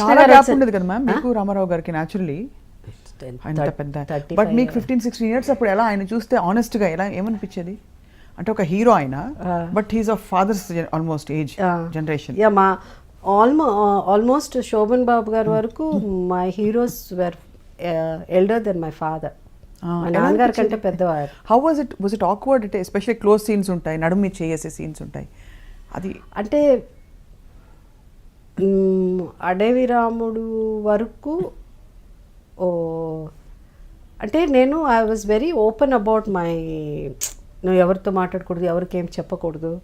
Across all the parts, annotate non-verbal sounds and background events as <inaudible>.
చాలా గ్యాప్. ఉండదు కదా మ్యామ్ మీకు రామారావు గారికి న్యాచురల్లీ బట్ మీకు ఫిఫ్టీన్ సిక్స్టీన్ ఇయర్స్ అప్పుడు ఎలా ఆయన చూస్తే honest గా ఎలా ఏమనిపించేది? అంటే ఒక హీరో ఆయన but he's of father's almost age generation yeah మా ఆల్మో ఆల్మోస్ట్ శోభన్ బాబు గారి వరకు my heroes were elder than my father నాన్నగారి కంటే పెద్దవారు. How was it was it awkward అంటే ఎస్పెషల్లీ క్లోజ్ సీన్స్ ఉంటాయి నడుమి చేసే సీన్స్ ఉంటాయి. అది అంటే అడవి రాముడు వరకు ఓ అంటే నేను I was very open about my నువ్వు ఎవరితో మాట్లాడకూడదు ఎవరికి ఏం చెప్పకూడదు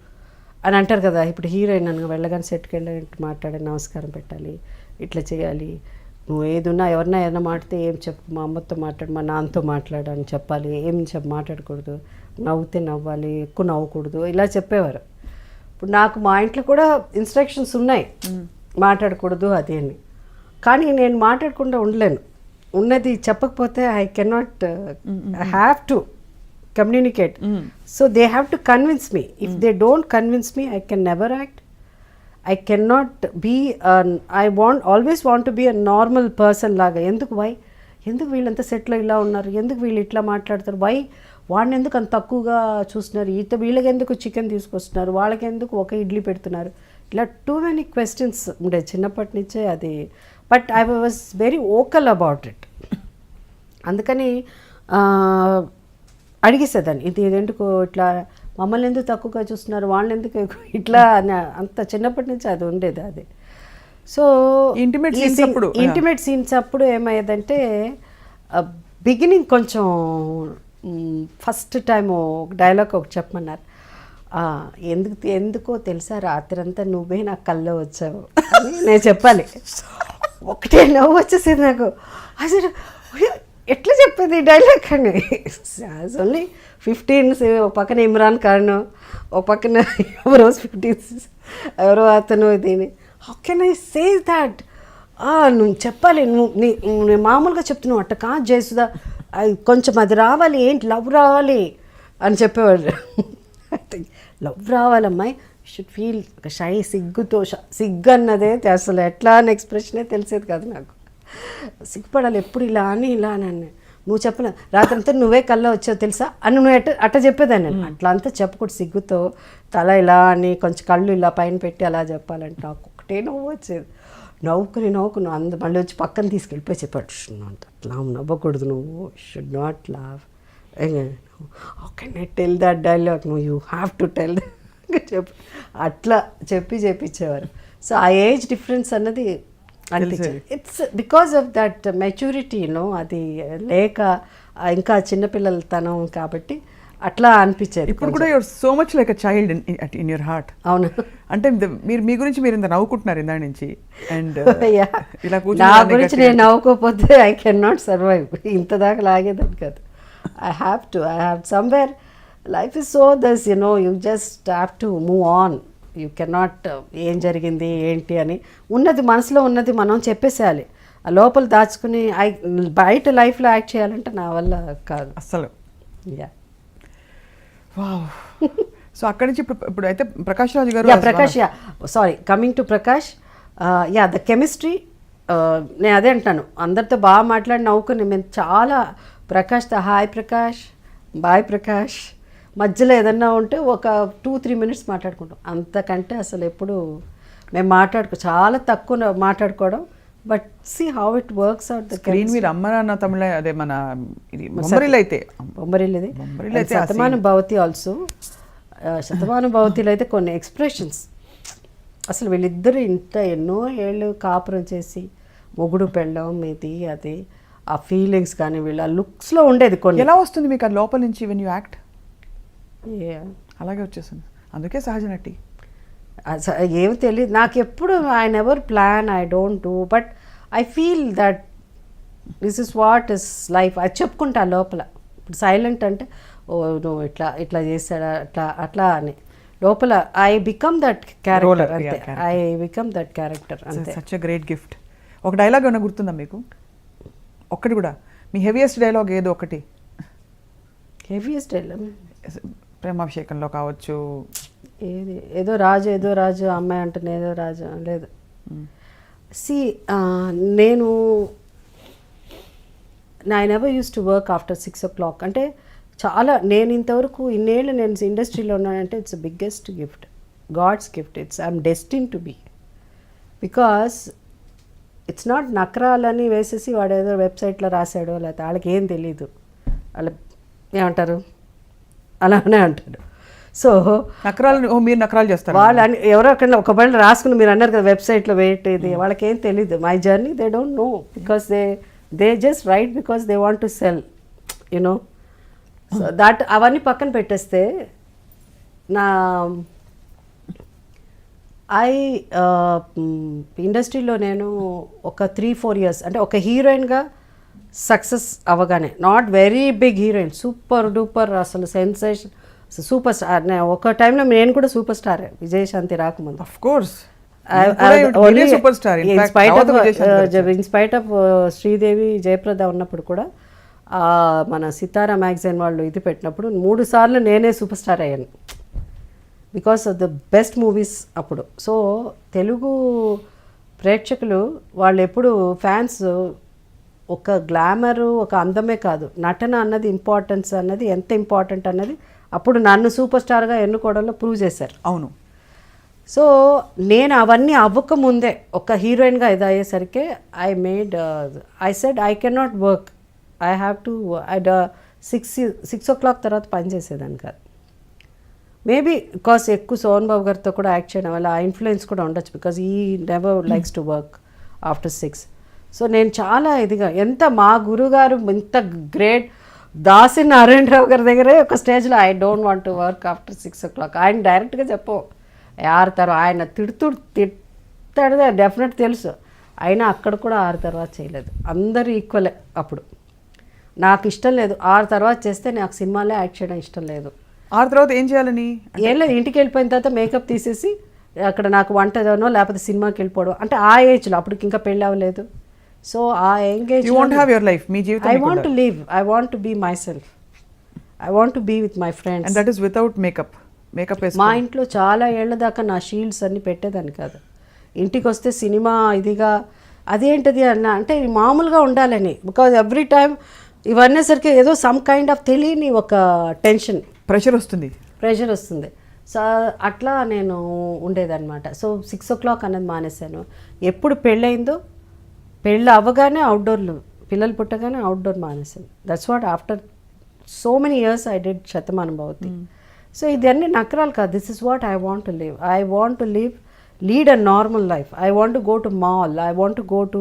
అని అంటారు కదా. ఇప్పుడు హీరోయిన్ నన్ను వెళ్ళగానే సెట్కి వెళ్ళి మాట్లాడి నమస్కారం పెట్టాలి ఇట్లా చేయాలి. నువ్వు ఏదున్నా ఎవరన్నా ఏదైనా మాట్లాడితే ఏం చెప్పు మా అమ్మతో మాట్లాడు మా నాన్నతో మాట్లాడు అని చెప్పాలి. ఏం చెప్ప మాట్లాడకూడదు. నవ్వుతే నవ్వాలి ఎక్కువ నవ్వకూడదు. ఇలా చెప్పేవారు. ఇప్పుడు నాకు మా ఇంట్లో కూడా ఇన్స్ట్రక్షన్స్ ఉన్నాయి. మాట్లాడకూడదు అది అని. కానీ నేను మాట్లాడకుండా ఉండలేను. ఉన్నది చెప్పకపోతే I cannot have to communicate so they have to convince me if they don't convince me I can never act I can not be I want always want to be a normal person లాగా. ఎందుకు why ఎందుకు వీళ్ళంతా సెట్లో ఇలా ఉన్నారు? ఎందుకు వీళ్ళు ఇట్లా మాట్లాడతారు? వై వాడిని ఎందుకు అంత తక్కువగా చూస్తున్నారు? ఈత వీళ్ళకి ఎందుకు చికెన్ తీసుకొస్తున్నారు? వాళ్ళకి ఎందుకు ఒక ఇడ్లీ పెడుతున్నారు? ఇలా టూ మెనీ క్వశ్చన్స్ ఉండే చిన్నప్పటి నుంచే అది. But I was very vocal about it అందుకని అడిగేసేదాన్ని. ఇది ఎందుకు ఇట్లా మమ్మల్ని ఎందుకు తక్కువగా చూస్తున్నారు? వాళ్ళని ఎందుకు ఇట్లా అంత చిన్నప్పటి నుంచి అది ఉండేది అది. సో Intimate scenes అప్పుడు. ఇంటిమేట్ సీన్స్ అప్పుడు ఏమయ్యేదంటే బిగినింగ్ కొంచెం ఫస్ట్ టైం డైలాగ్ ఒకటి చెప్పమన్నారు. ఎందుకు ఎందుకో తెలుసా రాత్రంతా నువ్వే నా కల్లో వచ్చావు అని నేను చెప్పాలి. ఒకటే నవ్వు వచ్చేసింది నాకు. అసలు ఎట్లా చెప్పేది డైలాగ్ అని? ఓన్లీ ఫిఫ్టీన్ ఒక పక్కన ఇమ్రాన్ ఖాన్ ఒక పక్కన ఎవరో ఫిఫ్టీన్ ఎవరో అతను దీని. How can I say that నువ్వు చెప్పాలి నువ్వు నీ నేను మామూలుగా చెప్తున్నావు అట్ట కా జయసుదా అది కొంచెం అది రావాలి ఏంటి? లవ్ రావాలి అని చెప్పేవాడు. <laughs> లవ్ రావాలమ్మాయి. షుడ్ ఫీల్ ఒక షై సిగ్గుతో సిగ్గు అన్నదే అసలు ఎట్లా అని ఎక్స్ప్రెషనే తెలిసేది కాదు నాకు. సిగ్గుపడాలి ఎప్పుడు ఇలా అని ఇలా అని నువ్వు చెప్పలే రాత్రంతా నువ్వే కల్లా వచ్చావు తెలుసా? అని నువ్వు ఎట్ట అట్ట చెప్పేదాన్ని నేను. అట్లా అంతా చెప్పకూడదు సిగ్గుతో. తల ఇలా అని కొంచెం కళ్ళు ఇలా పైన పెట్టి అలా చెప్పాలంటే నాకు ఒకటే నవ్వు వచ్చేది. నవ్వుకుని నవ్వుకుని అంద మళ్ళీ వచ్చి పక్కన తీసుకెళ్ళిపోయి చెప్పాడు. "ష్ అంత అట్లా నవ్వకూడదు నువ్వు. షుడ్ నాట్ లావ్ ఓకే నేను టెల్ దట్ డైలాగ్ నువ్వు యూ హ్యావ్ టు టెల్ చెప్పు. అట్లా చెప్పి చెప్పించేవారు సో ఆ ఏజ్ డిఫరెన్స్ అన్నది అనిపించేది. It's because of that maturity no అది లేక ఇంకా చిన్నపిల్లలతనం కాబట్టి అట్లా అనిపించేది ఇప్పుడు కూడా you're so much like a child in your heart అవును. అంటే మీరు మీ గురించి మీరు ఇంత నవ్వుకుంటున్నారు ఇందా నుంచి. And <laughs> Yeah. ఇలా నా గురించి నేను నవ్వుకోకపోతే ఐ కెన్ నాట్ సర్వైవ్ ఇంత దాకా లాగేదాన్ని కాదు. I have to I have somewhere life is so thus you know you just have to move on you cannot ఏం జరిగింది ఏంటి అని. ఉన్నది మనసులో ఉన్నది మనం చెప్పేసేయాలి. ఆ లోపల దాచుకుని ఐ బయట లైఫ్లో యాక్ట్ చేయాలంటే నా వల్ల కాదు. అస్సలు. యా <laughs> సో అక్కడి నుంచి ఇప్పుడు ఇప్పుడు అయితే ప్రకాష్ రాజు గారు Prakash yeah sorry coming to Prakash yeah the chemistry నేను అదే అంటాను అందరితో బాగా మాట్లాడి నవ్వుకుని మేము చాలా ప్రకాష్తో హాయ్ ప్రకాష్ బాయ్ ప్రకాష్. మధ్యలో ఏదన్నా ఉంటే ఒక టూ త్రీ మినిట్స్ మాట్లాడుకుంటాం. అంతకంటే అసలు ఎప్పుడు మేము మాట్లాడుకో చాలా తక్కువ మాట్లాడుకోవడం. But see how it works out the screen మీద అమ్మ నాన్న తమిళ అదే మన ఇది బొమ్మరిల్ అయితే. శతమాన భవతి ఆల్సో శతమాన భవతిలో అయితే కొన్ని ఎక్స్ప్రెషన్స్. అసలు వీళ్ళిద్దరు ఇంత ఎన్నో ఏళ్ళు కాపురం చేసి మొగుడు పెళ్ళం ఇది అది. ఆ ఫీలింగ్స్ కానీ వీళ్ళ లుక్స్లో ఉండేది కొన్ని. ఎలా వస్తుంది మీకు అది లోపల నుంచి వెన్ యూ యాక్ట్. అలాగే వచ్చేస్తుంది. అందుకే సహజ నటి. అస- ఏం తెలియదు నాకు ఎప్పుడు I never plan I don't do but I feel that this is what is life అది చెప్పుకుంటా లోపల. ఇప్పుడు సైలెంట్ అంటే ఓ నువ్వు ఇట్లా ఇట్లా చేస్తాడా అట్లా అట్లా అని. లోపల ఐ బికమ్ దట్ క్యారెక్టర్ అంతే. ఐ బికమ్ దట్ క్యారెక్టర్ అంతే. సచ్ గ్రేట్ గిఫ్ట్ ఒక డైలాగ్ ఏమైనా గుర్తుందా మీకు? ఒక్కటి కూడా. మీ హెవియెస్ట్ డైలాగ్ ఏదో ఒకటి. హెవీయెస్ట్ ప్రేమాభిషేకంలో కావచ్చు. ఏది? ఏదో రాజు ఏదో రాజు అమ్మాయి అంటుంది ఏదో రాజు లేదు. సి నేను I never use to work after six o'clock అంటే చాలా నేను ఇంతవరకు ఇన్నేళ్ళు నేను ఇండస్ట్రీలో ఉన్నానంటే it's biggest gift God's gift it's I'm destined to be because it's not నకరాలని వేసేసి వాడు ఏదో వెబ్సైట్లో రాశాడో లేకపోతే వాళ్ళకి ఏం తెలీదు. వాళ్ళ ఏమంటారు? అలానే అంటారు. సో నకరాలు ఓ మీరు నకరాలు చేస్తారు? వాళ్ళు అని ఎవరో అక్కడ ఒక బయట రాసుకుని మీరు అన్నారు కదా వెబ్సైట్లో వెయిట్ ఇది వాళ్ళకి ఏం తెలీదు. My journey they don't know because they they just write because they want to sell you know so that అవన్నీ పక్కన పెట్టేస్తే నా ఐ ఇండస్ట్రీలో నేను ఒక త్రీ ఫోర్ ఇయర్స్ అంటే ఒక హీరోయిన్గా సక్సెస్ అవ్వగానే not very big heroine super duper అసలు సెన్సేషన్ సూపర్ స్టార్ ఒక టైంలో నేను కూడా సూపర్ స్టార్ విజయశాంతి రాకముందు. Of course super star in spite of Sridevi Jayaprada ఉన్నప్పుడు కూడా మన సితారా మ్యాగజైన్ వాళ్ళు ఇది పెట్టినప్పుడు మూడు సార్లు నేనే సూపర్ స్టార్ అయ్యాను. Because of the best movies అప్పుడు. సో తెలుగు ప్రేక్షకులు వాళ్ళు ఎప్పుడు ఫ్యాన్స్ ఒక గ్లామరు ఒక అందమే కాదు. నటన అన్నది ఇంపార్టెన్స్ అన్నది ఎంత ఇంపార్టెంట్ అన్నది అప్పుడు నన్ను సూపర్ స్టార్గా ఎన్నుకోవడంలో ప్రూవ్ చేశారు. అవును. సో నేను అవన్నీ అవ్వకముందే ఒక హీరోయిన్గా ఇది అయ్యేసరికి I made I said I can not work. I have to I six six o'clock తర్వాత పని చేసేదాన్ని కాదు. మేబీ బికాస్ ఎక్కువ సోహన్ బాబు గారితో కూడా యాక్ట్ చేయడం వల్ల ఆ ఇన్ఫ్లుయెన్స్ కూడా ఉండొచ్చు because he never likes to work after six so నేను చాలా ఇదిగా ఎంత మా గురుగారు ఇంత గ్రేట్ దాసి నారాయణరావు గారి దగ్గరే ఒక స్టేజ్లో I don't want to work after six o'clock ఆయన డైరెక్ట్గా చెప్పు. ఆరుతారు ఆయన తిడుతూ తిడతాడు డెఫినెట్ తెలుసు. అయినా అక్కడ కూడా ఆరు తర్వాత చేయలేదు. అందరూ ఈక్వలే అప్పుడు. నాకు ఇష్టం లేదు. ఆరు తర్వాత చేస్తే నాకు సినిమాలే యాక్ట్ చేయడం ఇష్టం లేదు. ఆరు తర్వాత ఏం చేయాలని? ఏం లేదు ఇంటికి వెళ్ళిపోయిన తర్వాత మేకప్ తీసేసి అక్కడ నాకు వంటనో లేకపోతే సినిమాకి వెళ్ళిపోవడం. అంటే ఆ ఏజ్లో అప్పటికి ఇంకా పెళ్ళి అవ్వలేదు. సో ఆ engage you want have your life మీ జీవితం I want to live I want to be my self I want to be with my and friends that is without makeup makeup మా ఇంట్లో చాలా ఏళ్ళ దాకా నా షీల్డ్స్ అన్ని పెట్టేదాన్ని కాదు. ఇంటికి వస్తే సినిమా ఇదిగా అదేంటిది అన్న అంటే మామూలుగా ఉండాలని. బికాజ్ ఎవ్రీ టైం ఇవన్నీసరికి ఏదో సమ్ కైండ్ ఆఫ్ తెలియని ఒక టెన్షన్ ప్రెషర్ వస్తుంది. ప్రెషర్ వస్తుంది. సో అట్లా నేను ఉండేదన్నమాట. సో సిక్స్ ఓ క్లాక్ అన్నది మానేశాను. ఎప్పుడు పెళ్ళయిందో పెళ్ళి అవ్వగానే అవుట్డోర్లు పిల్లలు పుట్టగానే అవుట్డోర్ మానేశాను. That's what after so many years I did Shatamanam Bhavati so ఇదన్నీ నకరాలు కాదు. This is what I want to live I want to live lead a normal life I want to go to mall I want to go to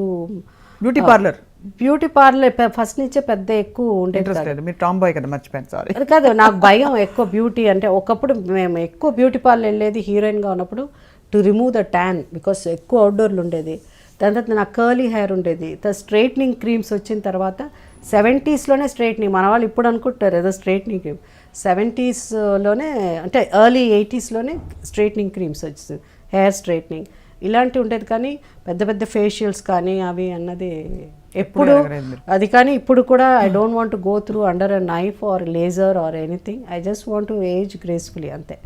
beauty parlour beauty parlour first నుంచే పెద్ద ఎక్కువ ఉండేది మీరు Tom bye కదా మర్చిపోయాను. Sorry అది కాదు నాకు భయం ఎక్కువ బ్యూటీ అంటే ఒకప్పుడు మేము ఎక్కువ బ్యూటీ పార్లర్ వెళ్ళేది హీరోయిన్గా ఉన్నప్పుడు to remove the tan because ఎక్కువ అవుట్డోర్లు ఉండేది. దాని తర్వాత నాకు కర్లీ హెయిర్ ఉండేది. తర్వాత స్ట్రైట్నింగ్ క్రీమ్స్ వచ్చిన తర్వాత సెవెంటీస్లోనే స్ట్రైట్నింగ్ మన వాళ్ళు ఇప్పుడు అనుకుంటారు ఏదో స్ట్రైట్నింగ్ క్రీమ్ సెవెంటీస్లోనే అంటే ఎర్లీ ఎయిటీస్లోనే స్ట్రైట్నింగ్ క్రీమ్స్ వచ్చింది. హెయిర్ స్ట్రైట్నింగ్ ఇలాంటివి ఉండేది కానీ పెద్ద పెద్ద ఫేషియల్స్ కానీ అవి అన్నది ఎప్పుడు. అది కానీ ఇప్పుడు కూడా I don't want go through under a knife or laser or anything I just want to age gracefully అంతే